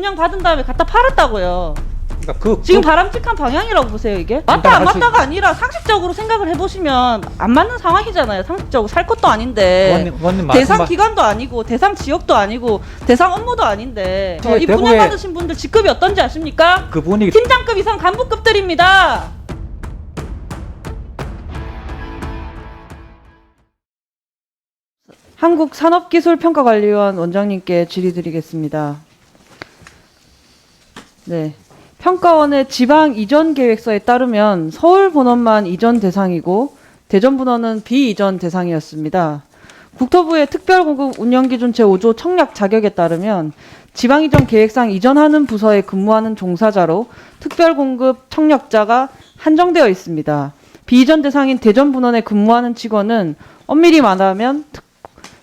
분양 받은 다음에 갖다 팔았다고요. 그러니까 그 지금 그- 바람직한 방향이라고 보세요 이게 맞다 안 할수 맞다가 아니라 상식적으로 생각을 해보시면 안 맞는 상황이잖아요 상식적으로 살 것도 아닌데 의원님, 의원님 대상 말씀 기관도 아니고 대상 지역도 아니고 대상 업무도 아닌데 예, 어, 이 분양 대구에- 받으신 분들 직급이 어떤지 아십니까? 그분이 팀장급 이상 간부급들입니다. 한국산업기술평가관리원 원장님께 질의드리겠습니다. 네. 평가원의 지방 이전 계획서에 따르면 서울 본원만 이전 대상이고 대전 본원은 비이전 대상이었습니다. 국토부의 특별공급 운영기준 제5조 청약 자격에 따르면 지방 이전 계획상 이전하는 부서에 근무하는 종사자로 특별공급 청약자가 한정되어 있습니다. 비이전 대상인 대전 분원에 근무하는 직원은 엄밀히 말하면 특,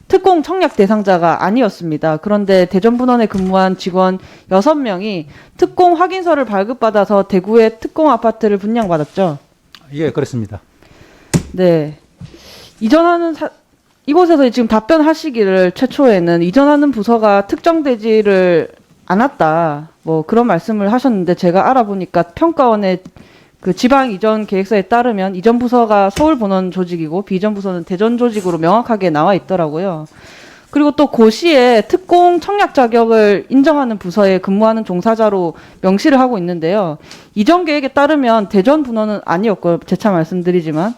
특공 청약 대상자가 아니었습니다. 그런데 대전 분원에 근무한 직원 6명이 특공 확인서를 발급받아서 대구의 특공 아파트를 분양받았죠. 예 그렇습니다. 네. 이전하는 사- 이곳에서 지금 답변하시기를 최초에는 이전하는 부서가 특정되지를 않았다. 뭐 그런 말씀을 하셨는데 제가 알아보니까 평가원의 그 지방 이전 계획서에 따르면 이전 부서가 서울 본원 조직이고 비전 부서는 대전 조직으로 명확하게 나와 있더라고요. 그리고 또 고시에 특공 청약 자격을 인정하는 부서에 근무하는 종사자로 명시를 하고 있는데요. 이전 계획에 따르면 대전 분원은 아니었고요. 재차 말씀드리지만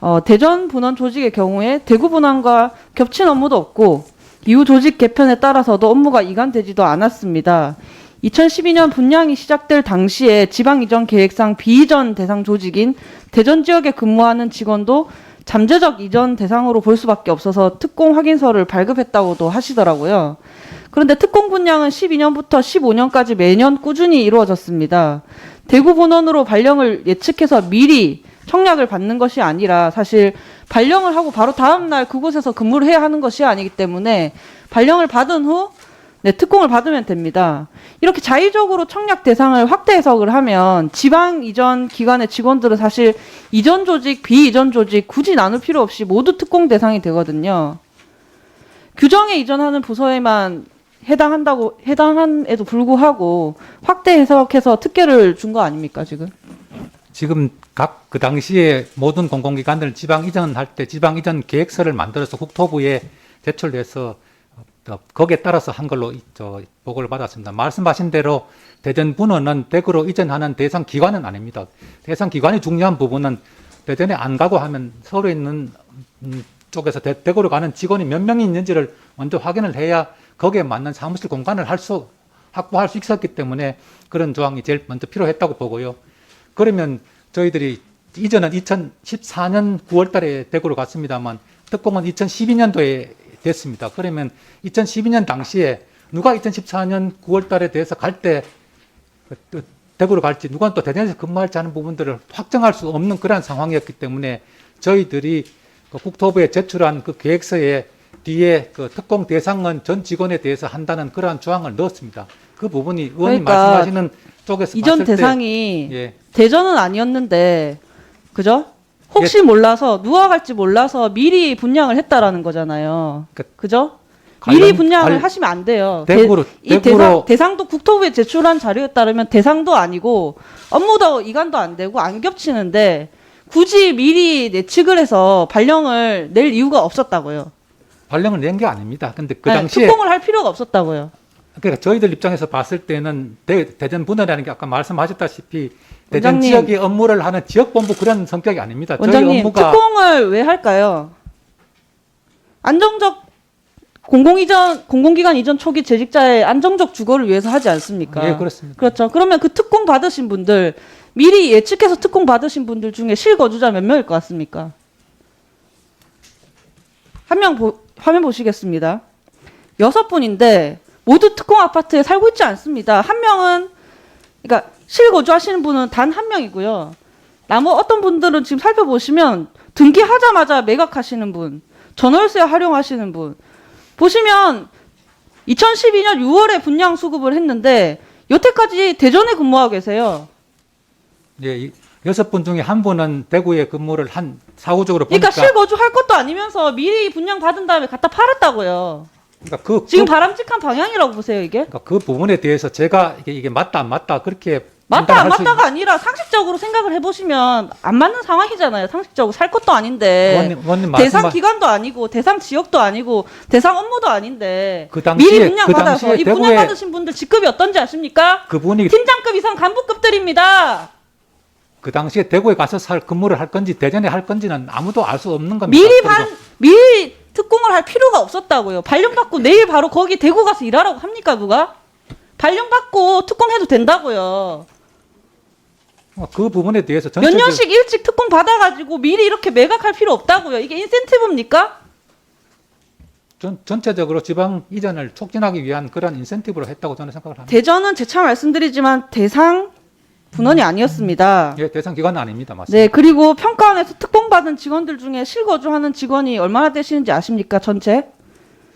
어, 대전 분원 조직의 경우에 대구 분원과 겹친 업무도 없고 이후 조직 개편에 따라서도 업무가 이관되지도 않았습니다. 2012년 분양이 시작될 당시에 지방 이전 계획상 비이전 대상 조직인 대전 지역에 근무하는 직원도 잠재적 이전 대상으로 볼 수밖에 없어서 특공 확인서를 발급했다고도 하시더라고요. 그런데 특공 분양은 12년부터 15년까지 매년 꾸준히 이루어졌습니다. 대구 본원으로 발령을 예측해서 미리 청약을 받는 것이 아니라 사실 발령을 하고 바로 다음 날 그곳에서 근무를 해야 하는 것이 아니기 때문에 발령을 받은 후 네, 특공을 받으면 됩니다. 이렇게 자의적으로 청약 대상을 확대 해석을 하면 지방 이전 기관의 직원들은 사실 이전 조직, 비이전 조직 굳이 나눌 필요 없이 모두 특공 대상이 되거든요. 규정에 이전하는 부서에만 해당한다고 해당한에도 불구하고 확대 해석해서 특혜를 준 거 아닙니까 지금? 지금 각 그 당시에 모든 공공기관들 지방 이전할 때 지방 이전 계획서를 만들어서 국토부에 제출돼서 어, 거기에 따라서 한 걸로 이- 저 보고를 받았습니다. 말씀하신 대로 대전 분원은 대구로 이전하는 대상 기관은 아닙니다. 대상 기관이 중요한 부분은 대전에 안 가고 하면 서울에 있는 음, 쪽에서 대, 대구로 가는 직원이 몇 명이 있는지를 먼저 확인을 해야 거기에 맞는 사무실 공간을 할 수 확보할 수 있었기 때문에 그런 조항이 제일 먼저 필요했다고 보고요. 그러면 저희들이 이전은 2014년 9월 달에 대구로 갔습니다만 특공은 2012년도에 됐습니다. 그러면 2012년 당시에 누가 2014년 9월 달에 대해서 갈 때 대구로 갈지 누가 또 대전에서 근무할지 하는 부분들을 확정할 수 없는 그러한 상황이었기 때문에 저희들이 그 국토부에 제출한 그 계획서에 뒤에 그 특공 대상은 전 직원에 대해서 한다는 그러한 조항을 넣었습니다. 그 부분이 의원님 그러니까 말씀하시는 쪽에서 이전 대상이 예, 대전은 아니었는데 그죠? 혹시 몰라서 누가 갈지 몰라서 미리 분양을 했다라는 거잖아요. 그 그죠? 관련- 미리 분양을 관- 하시면 안 돼요. 대구로 대, 이 대구로 대상, 대상도 국토부에 제출한 자료에 따르면 대상도 아니고 업무도 이관도 안 되고 안 겹치는데 굳이 미리 예측을 해서 발령을 낼 이유가 없었다고요. 발령을 낸 게 아닙니다. 근데 그 아니, 당시에 특공을 할 필요가 없었다고요. 그러니까 저희들 입장에서 봤을 때는 대, 대전 분원이라는 게 아까 말씀하셨다시피 대전 원장님. 지역의 업무를 하는 지역본부 그런 성격이 아닙니다. 저희 원장님 업무가 특공을 왜 할까요? 안정적 공공이전 공공기관 이전 초기 재직자의 안정적 주거를 위해서 하지 않습니까? 예 그렇습니다. 그렇죠. 그러면 그 특공 받으신 분들 미리 예측해서 특공 받으신 분들 중에 실거주자 몇 명일 것 같습니까? 한 명 화면 보시겠습니다. 여섯 분인데 모두 특공 아파트에 살고 있지 않습니다. 한 명은 그러니까 실거주하시는 분은 단 한 명이고요. 나머 어떤 분들은 지금 살펴보시면 등기하자마자 매각하시는 분, 전월세 활용하시는 분 보시면 2012년 6월에 분양 수급을 했는데 여태까지 대전에 근무하고 계세요. 예, 이 여섯 분 중에 한 분은 대구에 근무를 한 사후적으로 그러니까 보니까 실거주 할 것도 아니면서 미리 분양 받은 다음에 갖다 팔았다고요. 그러니까 그, 지금 그, 바람직한 방향이라고 보세요, 이게? 그러니까 그 부분에 대해서 제가 이게, 이게 맞다 안 맞다 그렇게 맞다 안 맞다가 아니라 상식적으로 생각을 해보시면 안 맞는 상황이잖아요. 상식적으로 살 것도 아닌데 의원님, 의원님 대상 말씀 기관도 아니고 대상 지역도 아니고 대상 업무도 아닌데 그 당시에- 미리 분양 그 받아서 당시에 이 분양 받으신 분들 직급이 어떤지 아십니까? 그분이 팀장급 이상 간부급들입니다. 그 당시에 대구에 가서 살 근무를 할 건지 대전에 할 건지는 아무도 알 수 없는 겁니다. 미리 반 미리 특공을 할 필요가 없었다고요. 발령 받고 내일 바로 거기 대구 가서 일하라고 합니까 누가? 발령 받고 특공해도 된다고요. 그 부분에 대해서 몇 전체적- 년씩 일찍 특공 받아가지고 미리 이렇게 매각할 필요 없다고요. 이게 인센티브입니까? 전, 전체적으로 지방 이전을 촉진하기 위한 그런 인센티브로 했다고 저는 생각을 합니다. 대전은 재차 말씀드리지만 대상 분원이 아니었습니다. 예, 대상 기관은 아닙니다. 맞습니다. 네, 그리고 평가원에서 특봉받은 직원들 중에 실거주하는 직원이 얼마나 되시는지 아십니까? 전체?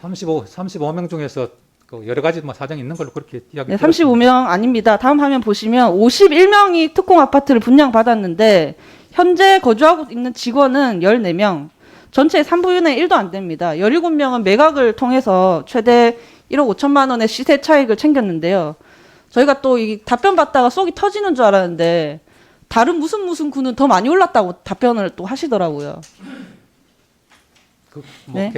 35 35명 중에서 그 여러 가지 뭐 사정이 있는 걸로 그렇게 이야기. 네, 35명 아닙니다. 다음 화면 보시면 51명이 특공 아파트를 분양받았는데 현재 거주하고 있는 직원은 14명. 전체 3분의 1도 안 됩니다. 17명은 매각을 통해서 최대 1억 5천만 원의 시세 차익을 챙겼는데요. 저희가 또 이 답변 받다가 속이 터지는 줄 알았는데 다른 무슨 무슨 구는 더 많이 올랐다고 답변을 또 하시더라고요. 그, 뭐 네.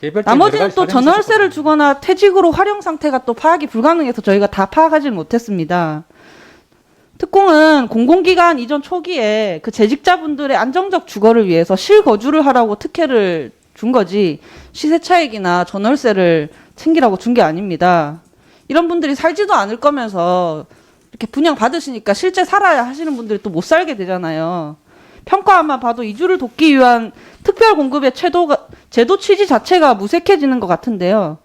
개, 나머지는 또 전월세를. 주거나 퇴직으로 활용 상태가 또 파악이 불가능해서 저희가 다 파악하지 못했습니다. 특공은 공공기관 이전 초기에 그 재직자분들의 안정적 주거를 위해서 실거주를 하라고 특혜를 준 거지 시세 차익이나 전월세를 챙기라고 준 게 아닙니다. 이런 분들이 살지도 않을 거면서 이렇게 분양 받으시니까 실제 살아야 하시는 분들이 또 못 살게 되잖아요. 평가만 봐도 이주를 돕기 위한 특별 공급의 제도가 제도 취지 자체가 무색해지는 것 같은데요.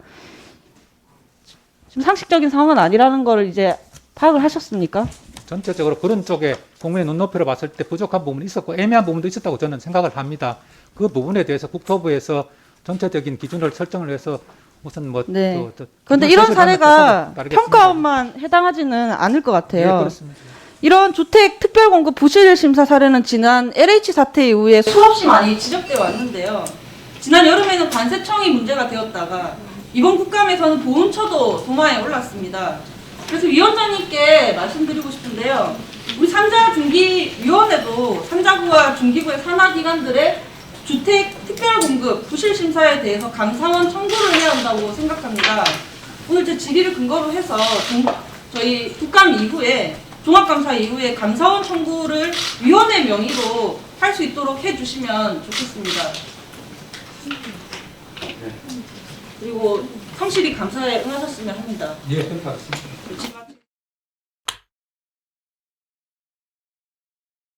지금 상식적인 상황은 아니라는 걸 이제 파악을 하셨습니까? 전체적으로 그런 쪽에 국민의 눈높이로 봤을 때 부족한 부분이 있었고 애매한 부분도 있었다고 저는 생각을 합니다. 그 부분에 대해서 국토부에서 전체적인 기준을 설정을 해서 무슨 뭐 네. 또- 또 그런데 이런 사례가. 평가원만 해당하지는 않을 것 예, 같아요. 그렇습니다. 이런 주택 특별 공급 부실 심사 사례는 지난 LH 사태 이후에 수없이 많이 지적되어 왔는데요. 지난 여름에는 관세청이 문제가 되었다가 이번 국감에서는 보훈처도 도마에 올랐습니다. 그래서 위원장님께 말씀드리고 싶은데요. 우리 산자중기위원회도 산자부와 중기부의 산하기관들의 주택 특별 공급 부실 심사에 대해서 감사원 청구를 해야 한다고 생각합니다. 오늘 제 질의를 근거로 해서 종- 저희 국감 이후에 종합감사 이후에 감사원 청구를 위원회 명의로 할 수 있도록 해주시면 좋겠습니다. 그리고 성실히 감사에 응하셨으면 합니다. 예, 그렇게 하겠습니다.